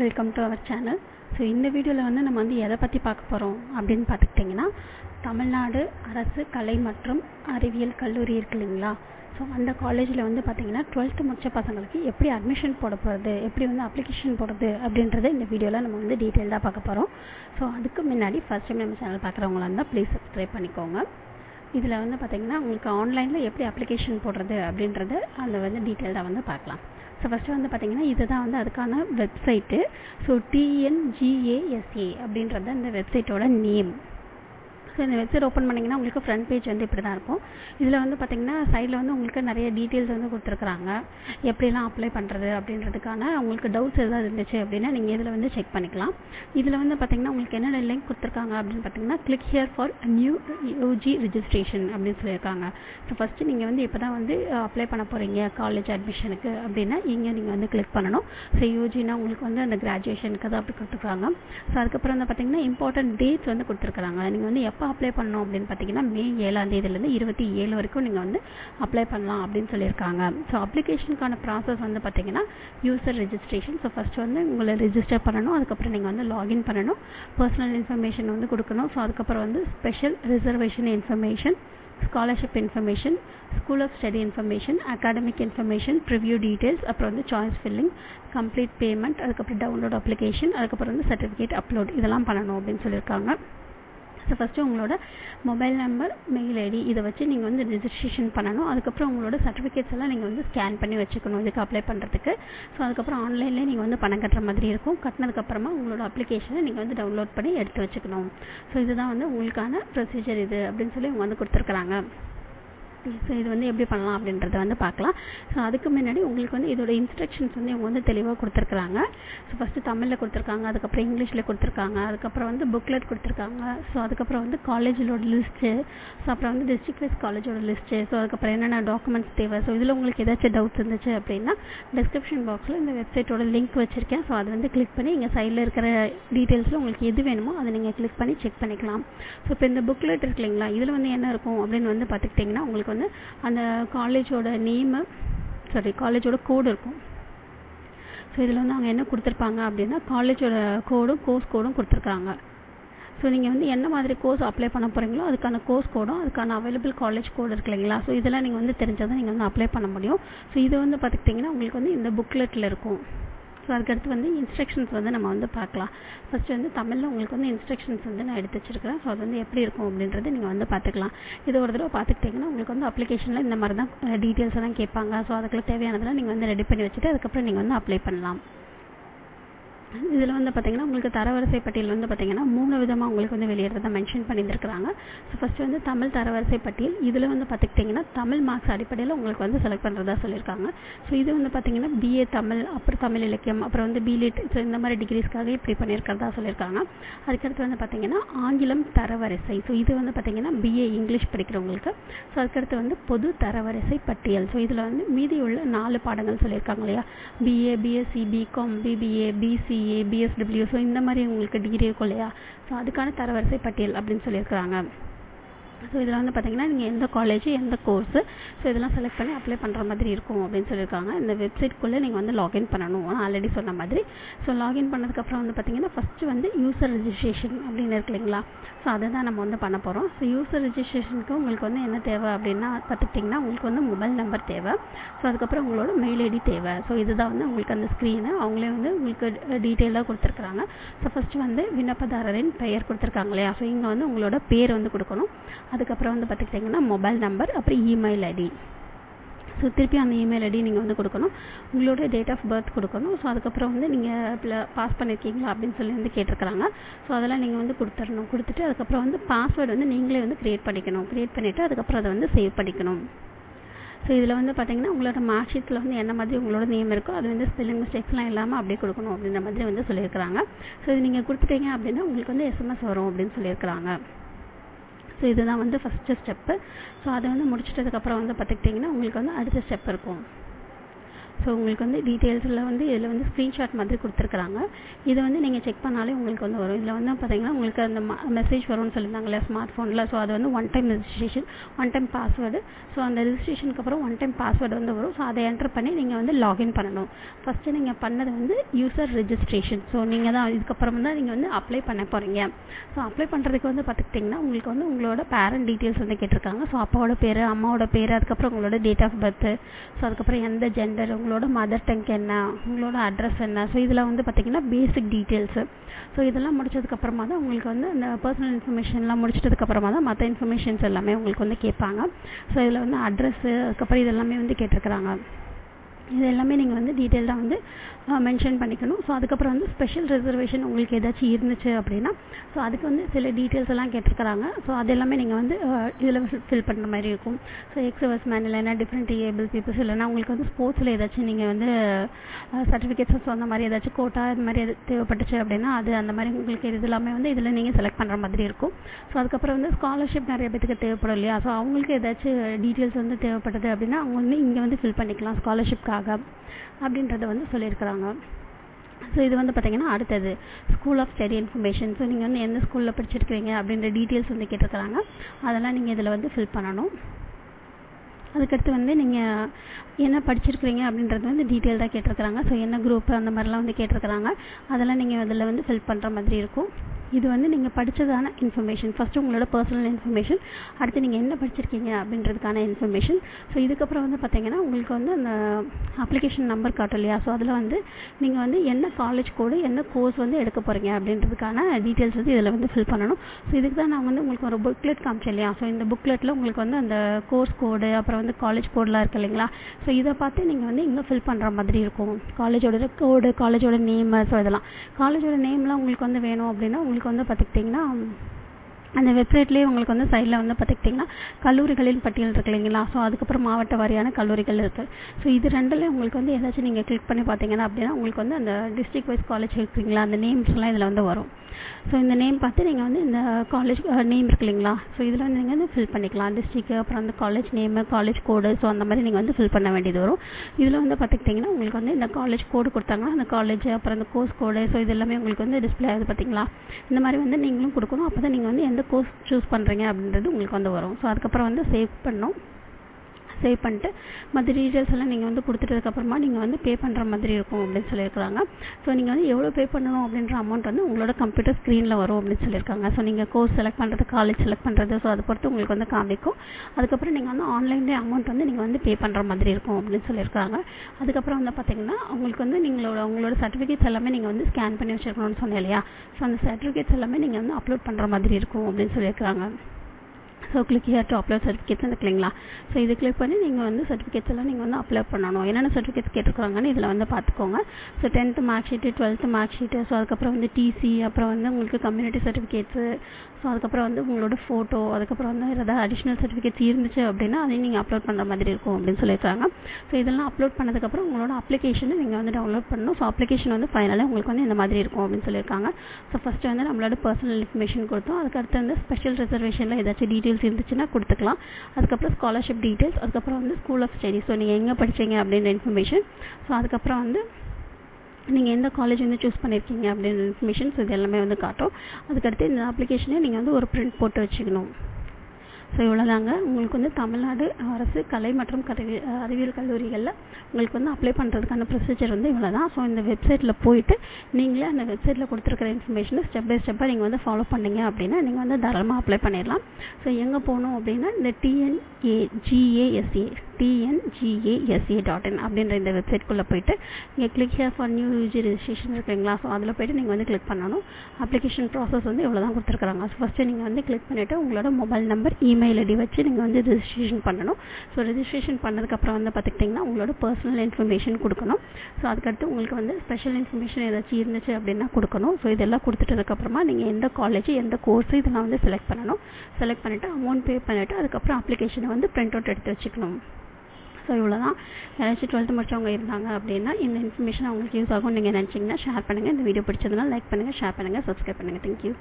Welcome to our channel so இந்த வீடியோவில் வந்து நம்ம வந்து எதை பற்றி பார்க்க போகிறோம் அப்படின்னு பார்த்துக்கிட்டிங்கன்னா தமிழ்நாடு அரசு கலை மற்றும் அறிவியல் கல்லூரி இருக்கு இல்லைங்களா? ஸோ அந்த காலேஜில் வந்து பார்த்திங்கன்னா டுவெல்த்து முடிச்ச பசங்களுக்கு எப்படி அட்மிஷன் போட போகிறது எப்படி வந்து அப்ளிகேஷன் போடுறது அப்படின்றத இந்த வீடியோவில் நம்ம வந்து டீட்டெயில்டாக பார்க்க போகிறோம் ஸோ அதுக்கு முன்னாடி ஃபஸ்ட் டைம் நம்ம சேனல் பார்க்குறவங்களா இருந்தால் ப்ளீஸ் சப்ஸ்கிரைப் பண்ணிக்கோங்க. இதில் வந்து பார்த்திங்கன்னா உங்களுக்கு ஆன்லைனில் எப்படி அப்ளிகேஷன் போடுறது அப்படின்றத அதில் வந்து டீட்டெயில்டாக வந்து பார்க்கலாம். ஸோ ஃபஸ்ட்டு வந்து பார்த்திங்கன்னா இதுதான் வந்து அதுக்கான வெப்சைட்டு ஸோ டிஎன்ஜிஏஎஸ்ஏ அப்படின்றது அந்த வெப்சைட்டோட நேம் ஸோ இந்த வெப்சைட் ஓப்பன் பண்ணிங்கன்னா உங்களுக்கு ஃப்ரண்ட் பேஜ் வந்து இப்படி தான் இருக்கும். இதில் வந்து பார்த்திங்கன்னா சைடில் வந்து உங்களுக்கு நிறைய டீட்டெயில்ஸ் வந்து கொடுத்துருக்குறாங்க. எப்படிலாம் அப்ளை பண்ணுறது அப்படின்றதுக்கான உங்களுக்கு டவுட்ஸ் எதாவது இருந்துச்சு அப்படின்னா நீங்கள் இதில் வந்து செக் பண்ணிக்கலாம். இதில் வந்து பார்த்திங்கன்னா உங்களுக்கு என்னென்ன லிங்க் கொடுத்துருக்காங்க அப்படின்னு பார்த்தீங்கன்னா click here for new UG registration அப்படின்னு சொல்லியிருக்காங்க. ஸோ ஃபஸ்ட்டு நீங்கள் வந்து இப்போ தான் வந்து அப்ளை பண்ண போகிறீங்க காலேஜ் அட்மிஷனுக்கு அப்படின்னா இங்கே நீங்கள் வந்து கிளிக் பண்ணணும். ஸோ யூஜினா உங்களுக்கு வந்து அந்த கிராஜுவேஷனுக்கு தான் அப்படி கொடுத்துருக்காங்க. ஸோ அதுக்கப்புறம் வந்து பார்த்திங்கன்னா இம்பார்ட்டன்ட் டேட்ஸ் வந்து கொடுத்துருக்காங்க நீங்கள் வந்து எப்போ அப்ளை பண்ணணும் அப்படின்னு பார்த்தீங்கன்னா மே ஏழாம் தேதியிலேருந்து இருபத்தி ஏழு வரைக்கும் நீங்கள் வந்து அப்ளை பண்ணலாம் அப்படின்னு சொல்லியிருக்காங்க. ஸோ அப்ளிகேஷனுக்கான ப்ராசஸ் வந்து பார்த்தீங்கன்னா யூசர் ரெஜிஸ்ட்ரேஷன் ஸோ ஃபஸ்ட்டு வந்து உங்களை ரிஜிஸ்டர் பண்ணணும். அதுக்கப்புறம் நீங்கள் வந்து லாகின் பண்ணணும். பர்சனல் இன்ஃபர்மேஷன் வந்து கொடுக்கணும். ஸோ அதுக்கப்புறம் வந்து special reservation information scholarship information school of study information academic information preview details அப்புறம் வந்து சாய்ஸ் ஃபில்லிங் கம்ப்ளீட் பேமெண்ட் அதுக்கப்புறம் டவுன்லோட் அப்ளிகேஷன் அதுக்கப்புறம் வந்து சர்டிஃபிகேட் அப்லோட் இதெல்லாம் பண்ணணும் அப்படின்னு சொல்லியிருக்காங்க. ஸோ ஃபஸ்ட்டு உங்களோட மொபைல் நம்பர் மெயில் ஐடி இதை வச்சு நீங்கள் வந்து ரிஜிஸ்ட்ரேஷன் பண்ணணும். அதுக்கப்புறம் உங்களோட சர்டிஃபிகேட்ஸ் எல்லாம் நீங்கள் வந்து ஸ்கேன் பண்ணி வச்சுக்கணும். இதுக்கு அப்ளை பண்ணுறதுக்கு ஸோ அதுக்கப்புறம் ஆன்லைன்லேயே நீங்கள் வந்து பணம் கட்டுற மாதிரி இருக்கும். கட்டினதுக்கப்புறமா உங்களோட அப்ளிகேஷனை நீங்கள் வந்து டவுன்லோட் பண்ணி எடுத்து வச்சுக்கணும். ஸோ இதுதான் வந்து உங்களுக்கான ப்ரொசீஜர் இது அப்படின்னு சொல்லி அவங்க வந்து கொடுத்துருக்குறாங்க. ஸோ இது வந்து எப்படி பண்ணலாம் அப்படின்றத வந்து பார்க்கலாம். ஸோ அதுக்கு முன்னாடி உங்களுக்கு வந்து இதோட இன்ஸ்ட்ரக்ஷன்ஸ் வந்து இவங்க வந்து தெளிவாக கொடுத்துருக்குறாங்க. ஸோ ஃபஸ்ட்டு தமிழில் கொடுத்துருக்காங்க அதுக்கப்புறம் இங்கிலீஷில் கொடுத்துருக்காங்க அதுக்கப்புறம் வந்து புக்லெட் கொடுத்துருக்காங்க. ஸோ அதுக்கப்புறம் வந்து காலேஜோட லிஸ்ட்டு ஸோ அப்புறம் வந்து டிஸ்ட்ரிக்ட் வைஸ் காலேஜோட லிஸ்ட்டு ஸோ அதுக்கப்புறம் என்னென்ன டாக்குமெண்ட்ஸ் தேவை? ஸோ இதில் உங்களுக்கு ஏதாச்சும் டவுட்ஸ் இருந்துச்சு அப்படின்னா டிஸ்கிரிப்ஷன் பாக்ஸில் இந்த வெப்சைட்டோட லிங்க் வச்சுருக்கேன். ஸோ அதை வந்து கிளிக் பண்ணி இங்கே சைடில் இருக்கிற டீட்டெயில்ஸில் உங்களுக்கு எது வேணுமோ அதை நீங்கள் கிளிக் பண்ணி செக் பண்ணிக்கலாம். ஸோ இப்போ இந்த புக்லெட் இருக்கு இல்லைங்களா இதில் வந்து என்ன இருக்கும் அப்படின்னு வந்து பார்த்துக்கிட்டிங்கன்னா உங்களுக்கு வந்து அந்த காலேஜோட நேமு சாரி காலேஜோட கோடு இருக்கும். ஸோ இதில் வந்து அவங்க என்ன கொடுத்துருப்பாங்க அப்படின்னா காலேஜோட கோடும் கோர்ஸ் கோடும் கொடுத்துருக்காங்க ஸோ நீங்கள் வந்து என்ன மாதிரி கோர்ஸ் அப்ளை பண்ண போகிறீங்களோ அதுக்கான கோர்ஸ் கோடும் அதுக்கான அவைலபிள் காலேஜ் கோடு இருக்கு இல்லைங்களா? ஸோ இதெல்லாம் நீங்கள் வந்து தெரிஞ்சால் தான் நீங்கள் வந்து அப்ளை பண்ண முடியும். ஸோ இது வந்து பார்த்துக்கிட்டிங்கன்னா உங்களுக்கு வந்து இந்த புக்லெட்டில் இருக்கும். ஸோ அதுக்கடுத்து வந்து இன்ஸ்ட்ரக்ஷன்ஸ் வந்து நம்ம வந்து பார்க்கலாம். ஃபஸ்ட்டு வந்து தமிழில் உங்களுக்கு வந்து இன்ஸ்ட்ரக்ஷன்ஸ் வந்து நான் எடுத்து வச்சிருக்கிறேன். ஸோ அது வந்து எப்படி இருக்கும் அப்படின்றது நீங்கள் வந்து பார்த்துக்கலாம். இது ஒரு தடவை பார்த்துக்கிட்டிங்கன்னா உங்களுக்கு வந்து அப்ளிகேஷனில் இந்த மாதிரி தான் டீட்டெயில்ஸ் எல்லாம் கேட்பாங்க. ஸோ அதுக்குள்ள தேவையானதெல்லாம் நீங்கள் வந்து ரெடி பண்ணி வச்சுட்டு அதுக்கப்புறம் நீங்கள் வந்து அப்ளை பண்ணலாம். இதில் வந்து பார்த்தீங்கன்னா உங்களுக்கு தரவரிசை பட்டியல் வந்து பார்த்தீங்கன்னா மூணு விதமாக உங்களுக்கு வந்து வெளியிடுறத மென்ஷன் பண்ணியிருக்கிறாங்க ஸோ ஃபஸ்ட்டு வந்து தமிழ் தரவரிசை பட்டியல் இதில் வந்து பார்த்துக்கிட்டிங்கன்னா தமிழ் மார்க்ஸ் அடிப்படையில் உங்களுக்கு வந்து செலக்ட் பண்ணுறதா சொல்லியிருக்காங்க. ஸோ இது வந்து பார்த்தீங்கன்னா பிஏ தமிழ் அப்புறம் தமிழ் இலக்கியம் அப்புறம் வந்து பிலிட் ஸோ இந்த மாதிரி டிகிரிஸ்க்காக இப்படி பண்ணியிருக்கிறதா சொல்லியிருக்காங்க. அதுக்கடுத்து வந்து பார்த்தீங்கன்னா ஆங்கிலம் தரவரிசை. ஸோ இது வந்து பார்த்தீங்கன்னா பிஏ இங்கிலீஷ் படிக்கிறவங்களுக்கு. ஸோ அதுக்கடுத்து வந்து பொது தரவரிசை பட்டியல் ஸோ இதில் வந்து மீதி உள்ள நாலு பாடங்கள் சொல்லியிருக்காங்க இல்லையா? BA BSc BCom BBA BC BA BSW so இந்த மாதிரி உங்களுக்கு டிகிரி இருக்கும் இல்லையா? ஸோ அதுக்கான தரவரிசை பட்டியல் அப்படின்னு சொல்லியிருக்கிறாங்க. ஸோ இதில் வந்து பார்த்தீங்கன்னா நீங்கள் எந்த காலேஜ் எந்த கோர்ஸு ஸோ இதெல்லாம் செலக்ட் பண்ணி அப்ளை பண்ணுற மாதிரி இருக்கும் அப்படின்னு சொல்லியிருக்காங்க. இந்த வெப்சைட்குள்ளே நீங்கள் வந்து லாகின் பண்ணணும். ஆல்ரெடி சொன்ன மாதிரி. ஸோ லாகின் பண்ணதுக்கப்புறம் வந்து பார்த்தீங்கன்னா ஃபஸ்ட்டு வந்து யூசர் ரிஜிஸ்ட்ரேஷன் அப்படின்னு இருக்கு இல்லைங்களா? ஸோ அதை தான் நம்ம வந்து பண்ண போகிறோம் ஸோ யூசர் ரிஜிஸ்ட்ரேஷனுக்கு உங்களுக்கு வந்து என்ன தேவை அப்படின்னா பார்த்துக்கிட்டிங்கன்னா உங்களுக்கு வந்து மொபைல் நம்பர் தேவை. ஸோ அதுக்கப்புறம் உங்களோட மெயில் ஐடி தேவை. ஸோ இதுதான் வந்து உங்களுக்கு அந்த ஸ்க்ரீனு அவங்களே வந்து உங்களுக்கு டீட்டெயிலாக கொடுத்துருக்குறாங்க. ஸோ ஃபஸ்ட்டு வந்து விண்ணப்பதாரரின் பெயர் கொடுத்துருக்காங்க இல்லையா? ஸோ இங்கே வந்து உங்களோட பேர் வந்து கொடுக்கணும். அதுக்கப்புறம் வந்து பார்த்துக்கிட்டிங்கன்னா மொபைல் நம்பர் அப்புறம் இமெயில் ஐடி ஸோ திருப்பி அந்த இமெயில் ஐடி நீங்கள் வந்து கொடுக்கணும். உங்களோட டேட் ஆஃப் பர்த் கொடுக்கணும். ஸோ அதுக்கப்புறம் வந்து நீங்கள் பாஸ் பண்ணியிருக்கீங்களா அப்படின்னு சொல்லி வந்து கேட்டிருக்கிறாங்க. ஸோ அதெல்லாம் நீங்கள் வந்து கொடுத்துடணும். கொடுத்துட்டு அதுக்கப்புறம் வந்து பாஸ்வேர்டு வந்து நீங்களே வந்து க்ரியேட் பண்ணிக்கணும். க்ரியேட் பண்ணிவிட்டு அதுக்கப்புறம் அதை வந்து சேவ் பண்ணிக்கணும். ஸோ இதில் வந்து பார்த்தீங்கன்னா உங்களோட மார்க் ஷீட்டில் வந்து என்ன மாதிரி உங்களோட நேம் இருக்கோ அது வந்து ஸ்பெல்லிங் மிஸ்டேக்ஸ்லாம் இல்லாமல் அப்படியே கொடுக்கணும் அப்படின்ற மாதிரி வந்து சொல்லியிருக்கிறாங்க. ஸோ இது நீங்கள் கொடுத்துட்டீங்க அப்படின்னா உங்களுக்கு வந்து எஸ்எம்எஸ் வரும் அப்படின்னு சொல்லியிருக்கிறாங்க. ஸோ இதுதான் வந்து ஃபஸ்ட்டு ஸ்டெப்பு ஸோ அதை வந்து முடிச்சிட்டதுக்கப்புறம் வந்து பார்த்துக்கிட்டிங்கன்னா உங்களுக்கு வந்து அடுத்த ஸ்டெப் இருக்கும். ஸோ உங்களுக்கு வந்து டீட்டெயில்ஸில் வந்து இதில் வந்து ஸ்க்ரீன்ஷாட் மாதிரி கொடுத்துருக்குறாங்க. இதை வந்து நீங்கள் செக் பண்ணாலே உங்களுக்கு வந்து வரும். இதில் வந்து பார்த்தீங்கன்னா உங்களுக்கு அந்த மெசேஜ் வரும்னு சொல்லியிருந்தாங்களே ஸ்மார்ட் ஃபோனில் ஸோ அது வந்து one time registration one time password so அந்த ரெஜிஸ்ட்ரேஷனுக்கு அப்புறம் ஒன் டைம் பாஸ்வேர்டு வந்து வரும். ஸோ அதை என்டர் பண்ணி நீங்கள் வந்து லாகின் பண்ணணும். ஃபஸ்ட்டு நீங்கள் பண்ணது வந்து யூசர் ரெஜிஸ்ட்ரேஷன் ஸோ நீங்கள் தான் இதுக்கப்புறம் தான் நீங்கள் வந்து அப்ளை பண்ண போகிறீங்க ஸோ அப்ளை பண்ணுறதுக்கு வந்து பார்த்துக்கிட்டிங்கன்னா உங்களுக்கு வந்து உங்களோட பேரண்ட் டீட்டெயில்ஸ் வந்து கேட்டிருக்காங்க. ஸோ அப்பாவோட பேர் அம்மாவோட பேர் அதுக்கப்புறம் உங்களோட டேட் ஆஃப் பர்த்து ஸோ அதுக்கப்புறம் எந்த ஜெண்டர் உங்களோட உங்களோட மதர் டங் என்ன உங்களோட அட்ரஸ் என்ன? ஸோ இதெல்லாம் வந்து பார்த்திங்கன்னா பேசிக் டீட்டெயில்ஸு ஸோ இதெல்லாம் முடிச்சதுக்கப்புறமா தான் உங்களுக்கு வந்து அந்த பர்சனல் இன்ஃபர்மேஷன்லாம் முடிச்சிட்டதுக்கப்புறமா தான் மற்ற இன்ஃபர்மேஷன்ஸ் எல்லாமே உங்களுக்கு வந்து கேட்பாங்க. ஸோ இதில் வந்து அட்ரஸ்ஸு அதுக்கப்புறம் இதெல்லாமே வந்து கேட்டிருக்கிறாங்க. இது எல்லாமே நீங்கள் வந்து டீட்டெயில்டாக வந்து மென்ஷன் பண்ணிக்கணும். ஸோ அதுக்கப்புறம் வந்து ஸ்பெஷல் ரிசர்வேஷன் உங்களுக்கு ஏதாச்சும் இருந்துச்சு அப்படின்னா ஸோ அதுக்கு வந்து சில டீட்டெயில்ஸ் எல்லாம் கேட்டிருக்கிறாங்க. ஸோ அது எல்லாமே நீங்கள் வந்து இதில் ஃபில் பண்ணுற மாதிரி இருக்கும். ஸோ எக்ஸவர்ஸ் மேன் இல்லைன்னா டிஃப்ரெண்ட் ஏபிள் பீப்புள்ஸ் இல்லைனா உங்களுக்கு வந்து ஸ்போர்ட்ஸில் ஏதாச்சும் நீங்கள் வந்து சர்டிஃபிகேட்ஸ் ஸோ அந்த மாதிரி ஏதாச்சும் கோட்டா இந்த மாதிரி எது தேவைப்பட்டுச்சு அப்படின்னா அது அந்த மாதிரி உங்களுக்கு இது எல்லாமே வந்து இதில் நீங்கள் செலக்ட் பண்ணுற மாதிரி இருக்கும். ஸோ அதுக்கப்புறம் வந்து ஸ்காலர்ஷிப் நிறைய பேத்துக்கு தேவைப்படும் இல்லையா? ஸோ அவங்களுக்கு ஏதாச்சும் டீட்டெயில்ஸ் வந்து தேவைப்படுது அப்படின்னா அவங்க வந்து இங்கே வந்து ஃபில் பண்ணிக்கலாம் ஸ்காலர்ஷிப்காக அப்படின்றத வந்து சொல்லியிருக்கிறாங்க. ஸோ இது வந்து பார்த்தீங்கன்னா அடுத்தது. School of study information so நீங்கள் வந்து எந்த ஸ்கூலில் படிச்சிருக்கிறீங்க அப்படின்ற டீட்டெயில்ஸ் வந்து கேட்டிருக்கிறாங்க. அதெல்லாம் நீங்கள் இதில் வந்து ஃபில் பண்ணணும். அதுக்கடுத்து வந்து நீங்கள் என்ன படிச்சிருக்கிறீங்க அப்படின்றது வந்து டீட்டெயில்டாக கேட்டிருக்கிறாங்க. ஸோ என்ன குரூப் அந்த மாதிரிலாம் வந்து கேட்டிருக்கிறாங்க. அதெல்லாம் நீங்கள் அதில் வந்து ஃபில் பண்ணுற மாதிரி இருக்கும். இது வந்து நீங்கள் படித்ததான இன்ஃபர்மேஷன் ஃபஸ்ட்டு உங்களோட பர்சனல் இன்ஃபர்மேஷன் அடுத்து நீங்கள் என்ன படிச்சிருக்கீங்க அப்படின்றதுக்கான இன்ஃபர்மேஷன் ஸோ இதுக்கப்புறம் வந்து பார்த்தீங்கன்னா உங்களுக்கு வந்து அந்த அப்ளிகேஷன் நம்பர் காட்டும் இல்லையா? ஸோ அதில் வந்து நீங்கள் வந்து என்ன காலேஜ் கோடு என்ன கோர்ஸ் வந்து எடுக்க போகிறீங்க அப்படின்றதுக்கான டீட்டெயில்ஸ் வந்து இதில் வந்து ஃபில் பண்ணணும். ஸோ இதுக்கு தான் நான் வந்து உங்களுக்கு ஒரு புக்லெட் காமிச்சேன் இல்லையா? ஸோ இந்த புக்லெட்டில் உங்களுக்கு வந்து அந்த கோர்ஸ் கோடு அப்புறம் வந்து காலேஜ் கோடெலாம் இருக்குது இல்லைங்களா? ஸோ இதை பார்த்து நீங்கள் வந்து இங்கே ஃபில் பண்ணுற மாதிரி இருக்கும். காலேஜோட கோடு காலேஜோட நேமு ஸோ இதெல்லாம். காலேஜோட நேம்லாம் உங்களுக்கு வந்து வேணும் அப்படின்னா உங்களுக்கு வந்து பார்த்துக்கிட்டிங்கன்னா அந்த வெப்சைட்லேயே உங்களுக்கு வந்து சைடில் வந்து பார்த்துக்கிட்டிங்கன்னா கல்லூரிகளின் பட்டியல் இருக்கு இல்லைங்களா? ஸோ அதுக்கப்புறம் மாவட்ட வாரியான கல்லூரிகள் இருக்குது ஸோ இது ரெண்டில் உங்களுக்கு வந்து ஏதாச்சும் நீங்கள் கிளிக் பண்ணி பார்த்தீங்கன்னா அப்படின்னா உங்களுக்கு வந்து அந்த டிஸ்ட்ரிக் வைஸ் காலேஜ் இருக்குங்களா? அந்த நேம்ஸ்லாம் இதில் வந்து வரும். ஸோ இந்த நேம் பார்த்து நீங்கள் வந்து இந்த காலேஜ் நேம் இருக்கு இல்லைங்களா? ஸோ இதில் வந்து நீங்கள் வந்து ஃபில் பண்ணிக்கலாம். டிஸ்ட்ரிக்ட் அப்புறம் அந்த college name college code so அந்த மாதிரி நீங்கள் வந்து ஃபில் பண்ண வேண்டியது வரும். இதில் வந்து பார்த்துக்கிட்டிங்கன்னா உங்களுக்கு வந்து இந்த காலேஜ் கோடு கொடுத்தாங்கன்னா அந்த காலேஜ் அப்புறம் அந்த கோர்ஸ் கோடு ஸோ இது எல்லாமே உங்களுக்கு வந்து டிஸ்பிளே ஆகுது பார்த்தீங்களா? இந்த மாதிரி வந்து நீங்களும் கொடுக்கணும். அப்போ தான் நீங்கள் வந்து எந்த கோர்ஸ் சூஸ் பண்ணுறீங்க அப்படின்றது உங்களுக்கு வந்து வரும். ஸோ அதுக்கப்புறம் வந்து சேவ் பண்ணோம் சேவ் பண்ணிட்டு மற்ற டீட்டெயில்ஸ் எல்லாம் நீங்கள் வந்து கொடுத்துட்டதுக்கப்புறமா நீங்கள் வந்து பே பண்ணுற மாதிரி இருக்கும் அப்படின்னு சொல்லியிருக்காங்க. ஸோ நீங்கள் வந்து எவ்வளோ பே பண்ணணும் அப்படின்ற அமௌண்ட் வந்து உங்களோட கம்ப்யூட்டர் ஸ்க்ரீனில் வரும் அப்படின்னு சொல்லியிருக்காங்க. ஸோ நீங்கள் கோர்ஸ் செலக்ட் பண்ணுறது காலேஜ் செலக்ட் பண்ணுறது ஸோ அதை பொறுத்து உங்களுக்கு வந்து காமிக்கும். அதுக்கப்புறம் நீங்கள் வந்து ஆன்லைன்லேயே அமௌண்ட் வந்து நீங்கள் வந்து பே பண்ணுற மாதிரி இருக்கும் அப்படின்னு சொல்லியிருக்காங்க. அதுக்கப்புறம் வந்து பார்த்தீங்கன்னா உங்களுக்கு வந்து நீங்களோட உங்களோட சர்டிஃபிகேட்ஸ் எல்லாமே நீங்கள் வந்து ஸ்கேன் பண்ணி வச்சுருக்கணும்னு சொன்னேன் இல்லையா? ஸோ அந்த சர்டிஃபிகேட்ஸ் எல்லாமே நீங்கள் வந்து அப்லோட் பண்ணுற மாதிரி இருக்கும் அப்படின்னு சொல்லியிருக்காங்க. So click here to upload certificates இருக்கு ஸோ இது கிளிக் பண்ணி நீங்கள் வந்து சர்டிஃபிகேட்ஸ் எல்லாம் நீங்கள் வந்து அப்லோட் பண்ணணும். என்னென்ன சர்டிஃபிகேட்ஸ் கேட்டிருக்காங்கன்னு இதில் வந்து பார்த்துக்கோங்க. So tenth mark sheet twelfth mark sheet so அதுக்கப்புறம் வந்து டிசி அப்புறம் வந்து உங்களுக்கு கம்யூனிட்டி சர்டிஃபிகேட்ஸு ஸோ அதுக்கப்புறம் வந்து உங்களோட ஃபோட்டோ அதுக்கப்புறம் வந்து ஏதாவது அடிஷ்னல் சர்டிஃபிகேட்ஸ் இருந்துச்சு அப்படின்னா அதையும் நீங்கள் அப்லோட் பண்ணுற மாதிரி இருக்கும் அப்படின்னு சொல்லியிருக்காங்க. ஸோ இதெல்லாம் அப்லோட் பண்ணதுக்கப்புறம் உங்களோட அப்ளிகேஷனை நீங்கள் வந்து டவுன்லோட் பண்ணணும். ஸோ அப்ளிகேஷன் வந்து ஃபைனலாக உங்களுக்கு வந்து இந்த மாதிரி இருக்கும் அப்படின்னு சொல்லியிருக்காங்க. ஸோ ஃபஸ்ட்டு வந்து நம்மளோட பர்சனல் இன்ஃபர்மேஷன் கொடுத்தோம். அதுக்கடுத்து வந்து ஸ்பெஷல் ரிசர்வேஷனில் ஏதாச்சும் டீட்டெயில்ஸ் இருந்துச்சுன்னா கொடுத்துக்கலாம். அதுக்கப்புறம் ஸ்காலர்ஷிப் டீட்டெயில்ஸ் அதுக்கப்புறம் வந்து ஸ்கூல் ஆஃப் ஸ்டடி ஸோ நீங்கள் எங்கே படிச்சீங்க அப்படின்ற இன்ஃபர்மேஷன் ஸோ அதுக்கப்புறம் வந்து நீங்கள் எந்த காலேஜ் வந்து சூஸ் பண்ணியிருக்கீங்க அப்படின்ற இன்ஃபர்மேஷன்ஸ் இது எல்லாமே வந்து காட்டும். அதுக்கடுத்து இந்த அப்ளிகேஷனை நீங்கள் வந்து ஒரு பிரிண்ட் போட்டு வச்சுக்கணும். ஸோ இவ்வளோதாங்க உங்களுக்கு வந்து தமிழ்நாடு அரசு கலை மற்றும் கருவி அறிவியல் கல்லூரிகளில் உங்களுக்கு வந்து அப்ளை பண்ணுறதுக்கான ப்ரொசீஜர் வந்து இவ்வளோ தான் ஸோ இந்த வெப்சைட்டில் போயிட்டு நீங்களே அந்த வெப்சைட்டில் கொடுத்துருக்கிற இன்ஃபர்மேஷனை ஸ்டெப் பை ஸ்டெப்பாக நீங்கள் வந்து ஃபாலோ பண்ணீங்க அப்படின்னா நீங்கள் வந்து தாராளமாக அப்ளை பண்ணிடலாம் ஸோ எங்கே போகணும் அப்படின்னா இந்த TNA GASA TNGASA dot in அப்படின்ற இந்த வெப்சைட்குள்ளே போயிட்டு நீங்கள் click here for new UG registration இருக்குங்களா? ஸோ அதில் போயிட்டு நீங்கள் வந்து கிளிக் பண்ணணும். அப்ளிகேஷன் ப்ராசஸ் வந்து இவ்வளோ தான் கொடுத்துருக்காங்க ஸோ ஃபஸ்ட்டு நீங்கள் வந்து கிளிக் பண்ணிவிட்டு உங்களோட மொபைல் நம்பர் இமெயில் ஐடி வச்சு நீங்கள் வந்து ரிஜிஸ்ட்ரேஷன் பண்ணணும். ஸோ ரிஜிஸ்ட்ரேஷன் பண்ணதுக்கப்புறம் வந்து பார்த்துக்கிட்டிங்கன்னா உங்களோட பர்சனல் இன்ஃபர்மேஷன் கொடுக்கணும். ஸோ அதுக்கடுத்து உங்களுக்கு வந்து ஸ்பெஷல் இன்ஃபர்மேஷன் ஏதாச்சும் இருந்துச்சு அப்படின்னா கொடுக்கணும். ஸோ இதெல்லாம் கொடுத்துட்டதுக்கப்புறமா நீங்கள் எந்த காலேஜ் எந்த கோர்ஸ் இதெல்லாம் வந்து செலக்ட் பண்ணணும். செலக்ட் பண்ணிவிட்டு அமௌண்ட் பே பண்ணிவிட்டு அதுக்கப்புறம் அப்ளிகேஷனை வந்து பிரிண்ட் அவுட் எடுத்து வச்சுக்கணும். ஸோ இவ்வளோ தான் யாராச்சும் டுவெல்த்து முடிச்சவங்க இருந்தாங்க அப்படின்னா இந்த இன்ஃபர்மேஷன் அவங்களுக்கு யூஸ் ஆகும் நீங்கள் நினச்சிங்கன்னா ஷேர் பண்ணுங்கள் இந்த வீடியோ பிடிச்சதுனா லைக் பண்ணுங்கள் ஷேர் பண்ணுங்கள் சப்ஸ்கிரைப் பண்ணுங்கள் தேங்க்யூ